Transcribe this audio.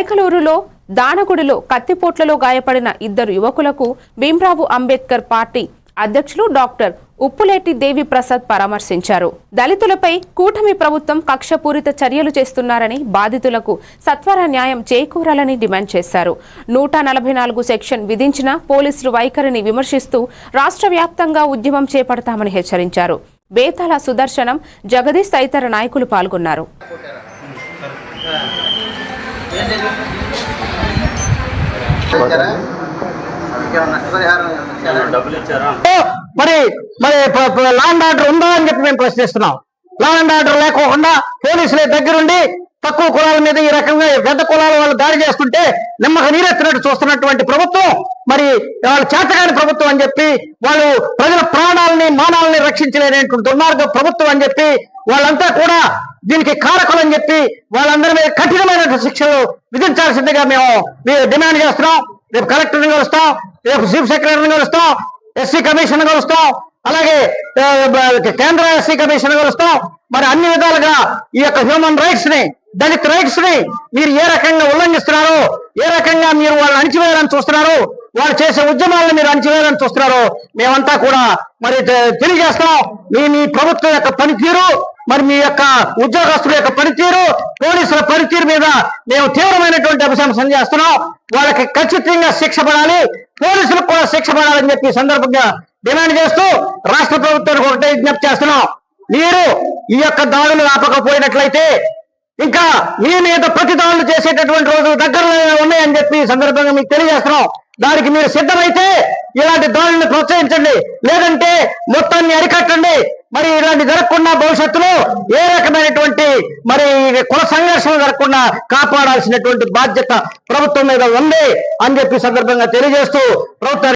ఐకలూరులో దానగుడిలో కత్తిపోట్లలో గాయపడిన ఇద్దరు యువకులకు భీమ్రావు అంబేద్కర్ పార్టీ అధ్యక్షులు డాక్టర్ ఉప్పులేటి దేవి ప్రసాద్ పరామర్శించారు. దళితులపై కూటమి ప్రభుత్వం కక్షపూరిత చర్యలు చేస్తున్నారని బాధితులకు సత్వర న్యాయం చేకూరాలని డిమాండ్ చేశారు. నూట నలభై నాలుగు సెక్షన్ విధించిన పోలీసులు వైఖరిని విమర్శిస్తూ రాష్ట్ర వ్యాప్తంగా ఉద్యమం చేపడతామని హెచ్చరించారు. బేతాల సుదర్శనం జగదీష్ తదితర నాయకులు పాల్గొన్నారు. మరి మరి లాండ్ ఆర్డర్ ఉందా అని చెప్పి మేము ప్రశ్నిస్తున్నాం లాండ్ ఆర్డర్ లేకోకుండా పోలీసుల దగ్గరుండి తక్కువ కులాల మీద ఈ రకంగా పెద్ద కులాల వాళ్ళు దాడి చేస్తుంటే నిమ్మక నీరెత్తినట్టు చూస్తున్నటువంటి ప్రభుత్వం మరి వాళ్ళు చేతగాని ప్రభుత్వం అని చెప్పి వాళ్ళు ప్రజల ప్రాణాలని మానాలని రక్షించలేనటువంటి దుర్మార్గ ప్రభుత్వం అని చెప్పి వాళ్ళంతా కూడా దీనికి కారకులు అని చెప్పి వాళ్ళందరి మీద కఠినమైన శిక్షలు విధించాల్సిందిగా మేము మీరు డిమాండ్ చేస్తున్నాం. రేపు కలెక్టర్ని కలుస్తాం. రేపు చీఫ్ సెక్రటరీని కలుస్తాం. ఎస్సీ కమిషన్ కలుస్తాం. అలాగే కేంద్ర ఎస్సీ కమిషన్ కలుస్తాం. మరి అన్ని విధాలుగా ఈ యొక్క హ్యూమన్ రైట్స్ని దళిత్ రైట్స్ని మీరు ఏ రకంగా ఉల్లంఘిస్తున్నారో ఏ రకంగా మీరు వాళ్ళని అణిచివేయాలని చూస్తున్నారు వాళ్ళు చేసే ఉద్యమాలను మీరు అణిచివేయాలని చూస్తున్నారు మేమంతా కూడా మరి తె- తెలియజేస్తాం మీ మీ ప్రభుత్వం యొక్క పనితీరు మరి మీ యొక్క ఉద్యోగస్తుల యొక్క పనితీరు పోలీసుల పనితీరు మీద మేము తీవ్రమైనటువంటి అభిశంసన చేస్తున్నాం వాళ్ళకి ఖచ్చితంగా శిక్ష పడాలి. పోలీసులకు కూడా శిక్ష పడాలని చెప్పి సందర్భంగా డిమాండ్ చేస్తూ రాష్ట్ర ప్రభుత్వానికి ఒకటే విజ్ఞప్తి చేస్తున్నాం. మీరు ఈ యొక్క దాడులు ఆపకపోయినట్లయితే ఇంకా మీ మీద ప్రతి దాడులు చేసేటటువంటి రోజులు దగ్గరలో ఉన్నాయని చెప్పి సందర్భంగా మీకు తెలియజేస్తున్నాం. దానికి మీరు సిద్ధమైతే ఇలాంటి దాడులను ప్రోత్సహించండి. లేదంటే మొత్తాన్ని అరికట్టండి. మరి ఇలాంటి జరగకుండా భవిష్యత్తులో ఏ రకమైనటువంటి మరి కుల సంఘర్షణ జరగకుండా కాపాడాల్సినటువంటి బాధ్యత ప్రభుత్వం మీద ఉంది అని చెప్పి సందర్భంగా తెలియజేస్తూ ప్రభుత్వ